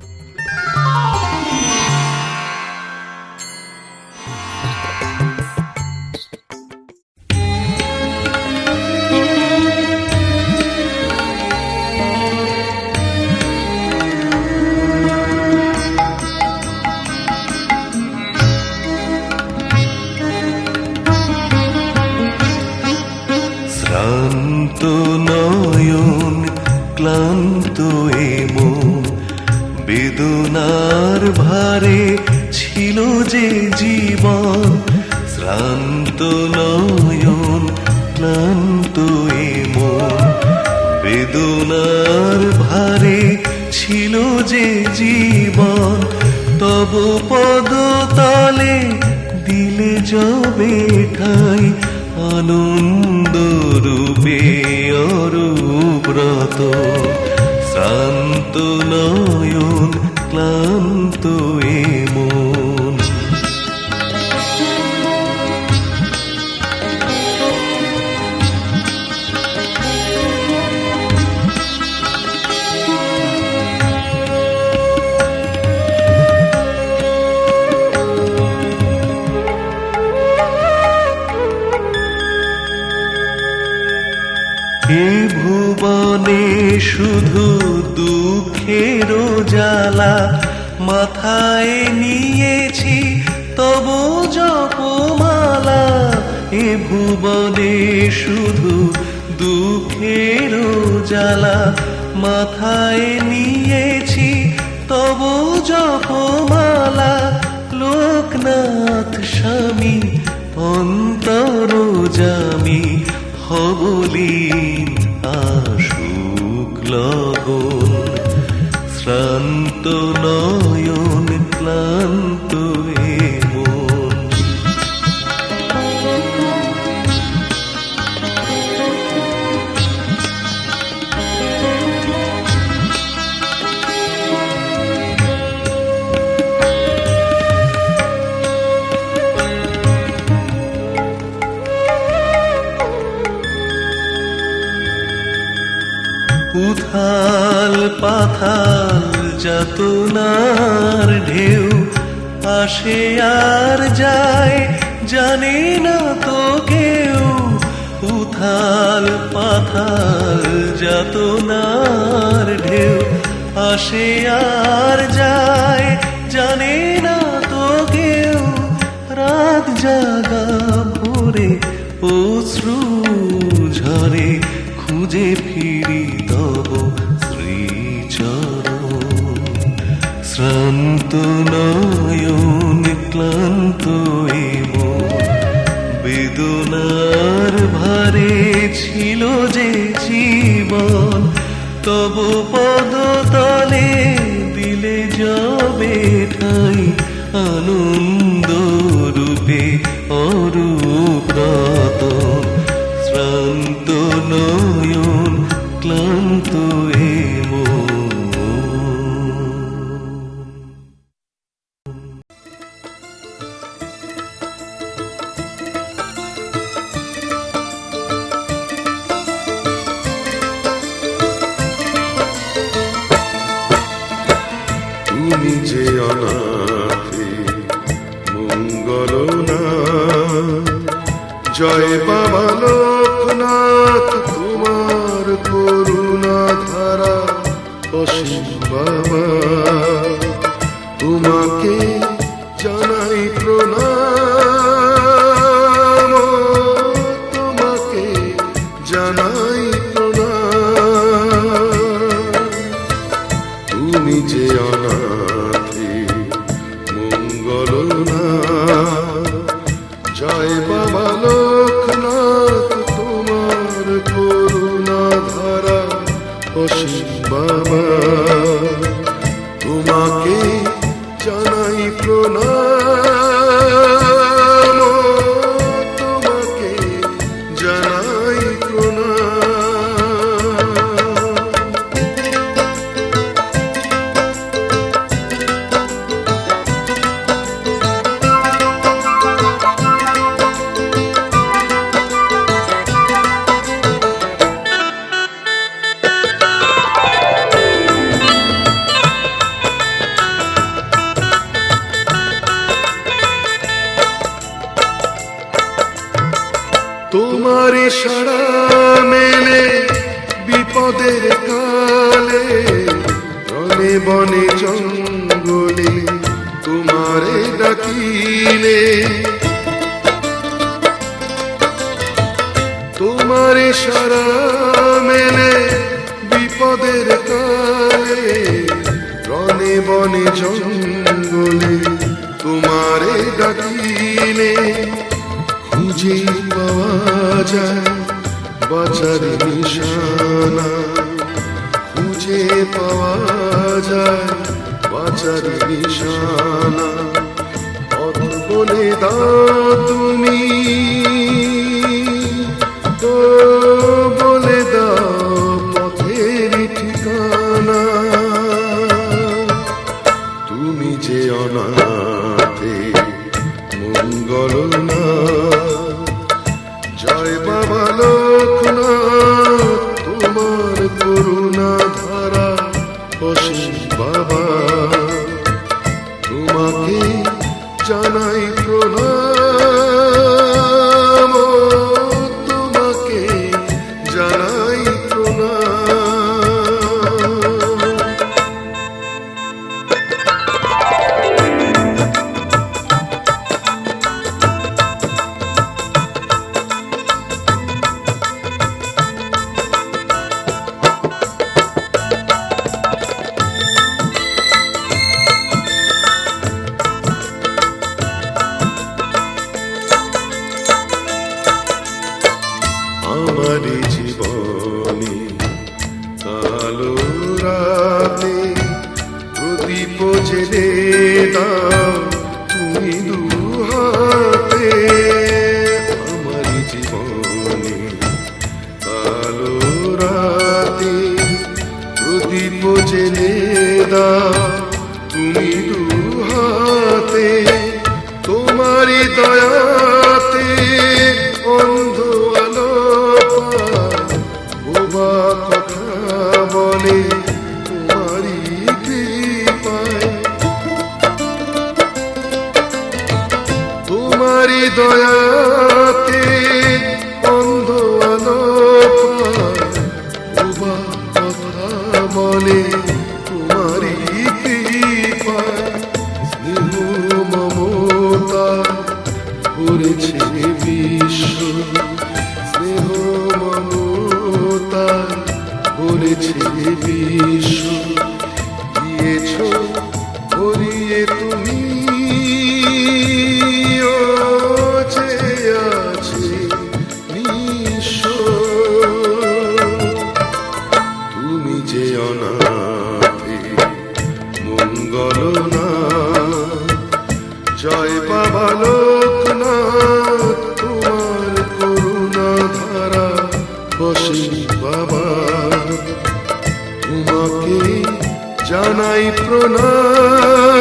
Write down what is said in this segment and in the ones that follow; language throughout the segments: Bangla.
শ্রান্ত যে জীবন তব পদতলে দিলে যবে ঠাই। আনন্দ রূপে অরুব্রত শান্ত নয়ন ক্লান্ত এমন শুধু দুঃখের জ্বালা মাথায় নিয়েছি, তব জপমালা এ ভুবনে শুধু দুঃখের জ্বালা মাথায় নিয়েছি, তব জপমালা। লোকনাথ স্বামী অন্তর জামি হবলীন শ্রান্ত যাতনার ঢেউ আসে আর যায়, জানে না তো কেউ। উথাল পাথাল যাতনার ঢেউ আসে আর যায়, জানে না তো কেউ। রাত জাগা ভোরে অশ্রু ঝরে খুঁজে নয়ন ক্লান্ত এমন বেদনার ভারে ছিল যে জীবন, তব পদতলে দিলে যাবে আনন্দ রূপে অরূপ্রত শ্রান্ত নয়ন, ক্লান্ত জয় বাবা লোকনাথ তোমার করুণা ধারা অসীম বাবা। তোমার সারা মেলে বিপদের কালে রনে বনে জঙ্গলে তোমারে ডাকিলে, খুঁজে পাওয়া যায় বাঁচার নিশানা। খুঁজে পাওয়া যায় বাঁচার নিশানা। অত বলে দাও তুমি বাবালো জীবনী রাতে প্রদীপ জেলে বলে তোমাকে জানাই প্রণাম।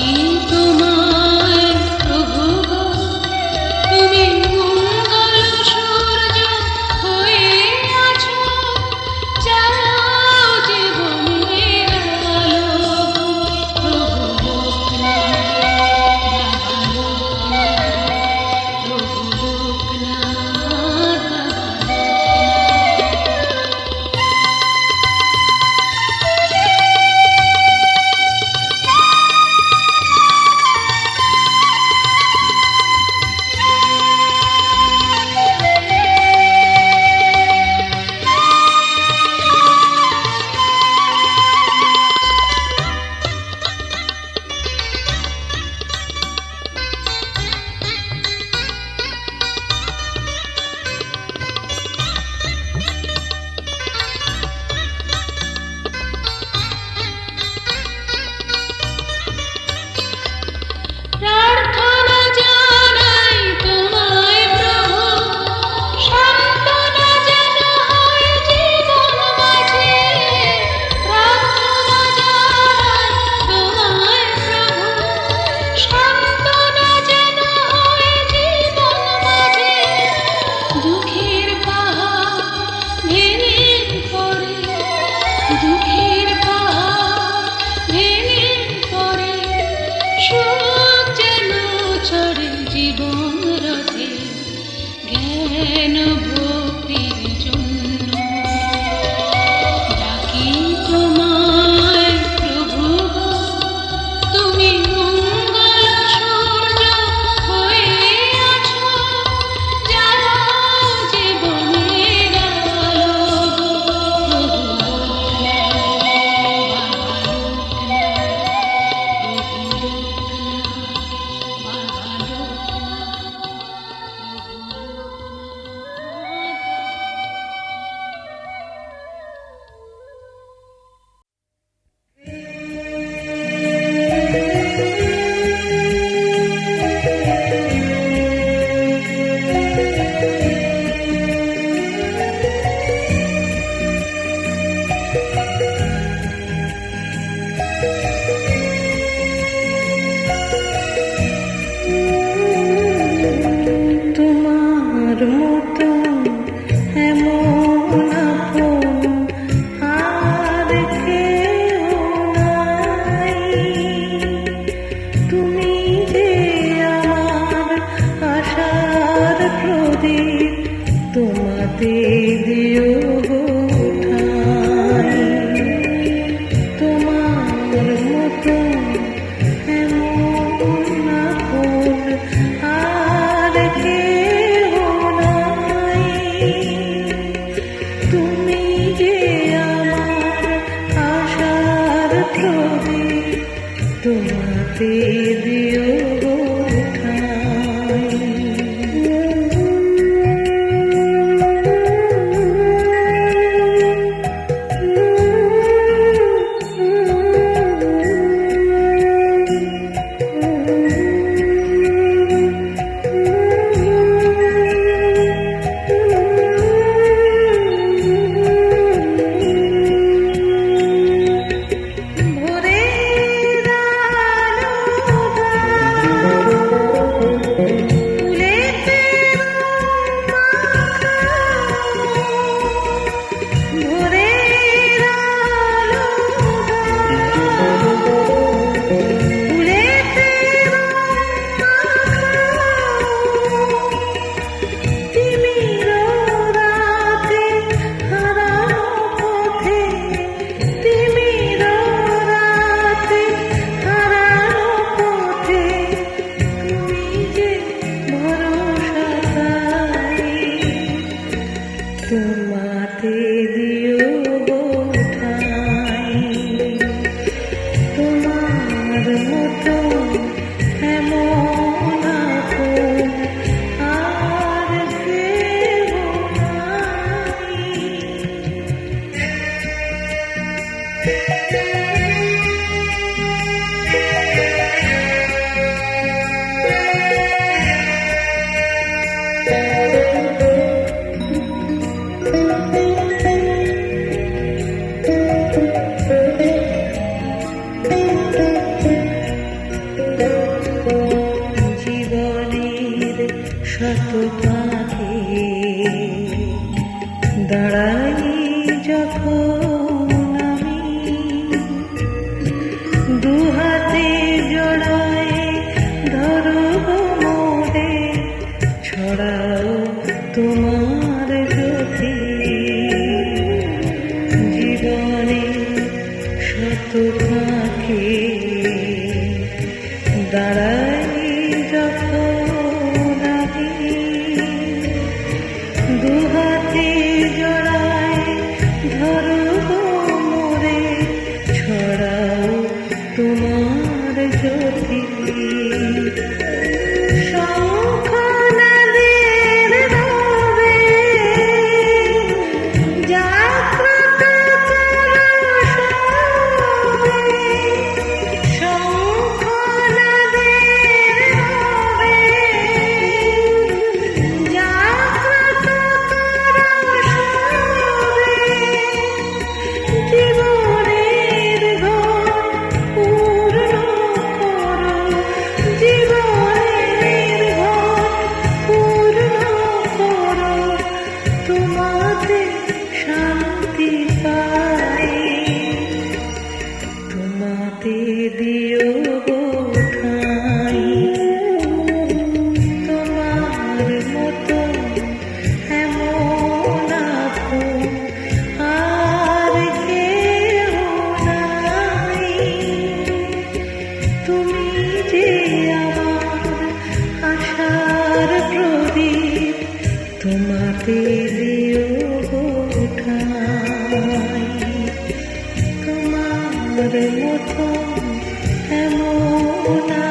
E do জীবন রথে জ্ঞান ভক্তির तो था के প্রথম এমন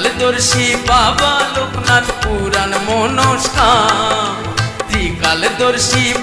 দর্শী বাবা লোকনাথ পুরাণ মনস্কাম। ত্রিকাল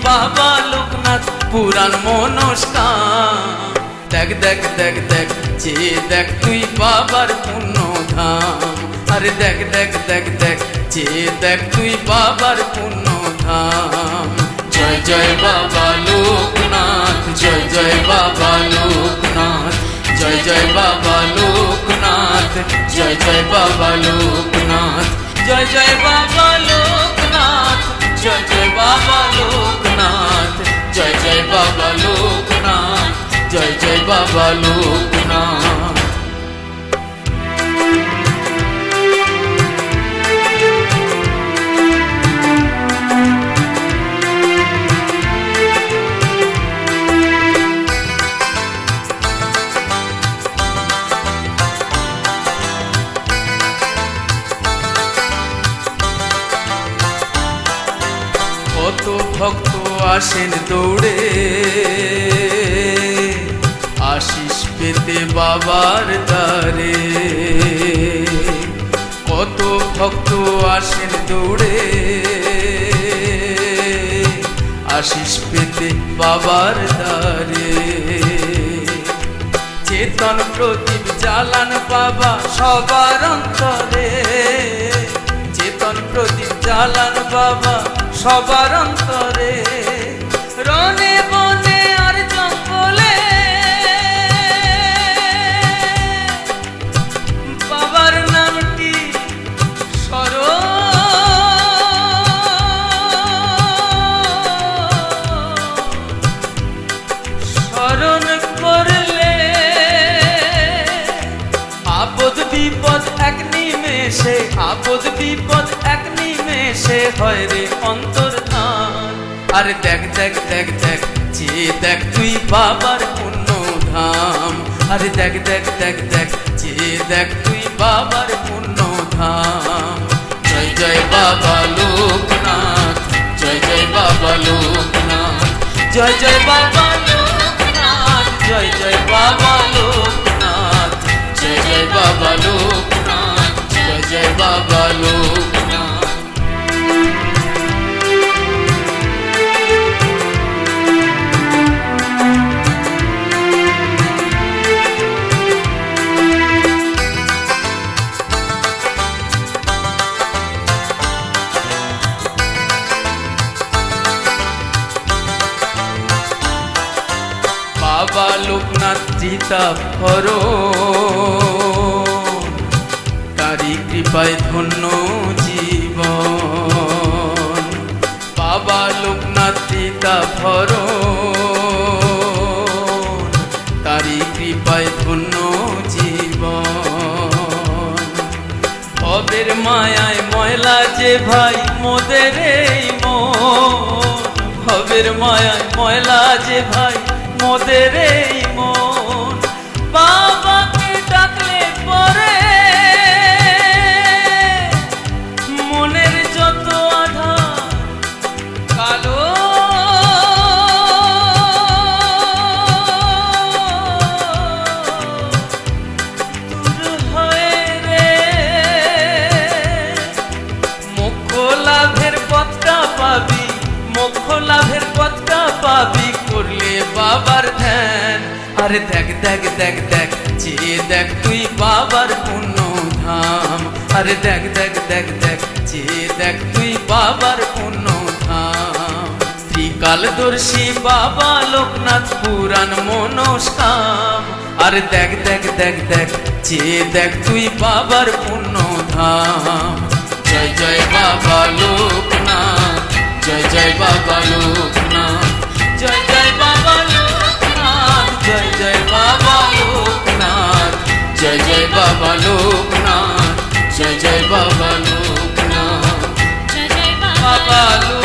বাবা লোকনাথ পুরাণ মনস্কাম। দেখ দেখ দেখ দেখ, যে দেখ তুই বাবার পুণ্য ধাম আরে দেখ দেখ দেখ দেখ, যে দেখ তুই বাবার পুণ্য ধাম জয় জয় বাবা লোকনাথ, জয় জয় বাবা লোকনাথ। જય જય બાબા લોકનાથ, જય જય બાબા લોકનાથ, જય જય બાબા લોકનાથ, જય જય બાબા લોકનાથ, જય જય બાબા લોકનાથ, જય જય બાબા લોકનાથ. বাবার দারে চেতন প্রদীপ জ্বালান বাবা সবার অন্তরে। চেতন প্রদীপ জ্বালান বাবা সবার অন্তরে। রনে হয় রে অন্তর আরে দেখ দেখ দেখ দেখ, যে দেখ তুই বাবার পূর্ণ ধাম আরে দেখ দেখ দেখ দেখ, যে দেখ তুই বাবার পূর্ণ ধাম জয় জয় বাবা লোকনাথ, জয় জয় বাবা লোকনাথ। জয় জয় বাবা লোকনাথ, জয় জয় বাবা লোকনাথ। জয় জয় বাবা লোকনাথ, জয় জয় বাবা লোকনাথ। ভর তারি কৃপায় ধন্য জীবন। বাবা লোকনাথ চিতা ভর তারি কৃপায় ধন্য জীবন। ভবের মায়ায় ময়লা যে ভাই, মোদের এই মায়ায় ময়লা যে ভাই, মোদের এই মন। Vợ. আরে দেখ দেখ দেখ দেখ চেয়ে দেখ তুই বাবার পুণ্য ধাম আরে দেখ দেখ দেখ দেখ চেয়ে দেখ তুই বাবার পুণ্য ধাম ত্রিকালদর্শী বাবা লোকনাথ পুরাণ মনস্কাম। আর দেখ দেখ দেখ দেখ চেয়ে দেখ তুই বাবার পুণ্য ধাম জয় জয় বাবা লোকনাথ, জয় জয় বাবা লোকনাথ, জয় জয় বাবা লোকনাথ। जय जय बाबा लोकनाथ जय जय बाबा लोकनाथ जय जय बाबा लोकनाथ जय जय बाबा लोकनाथ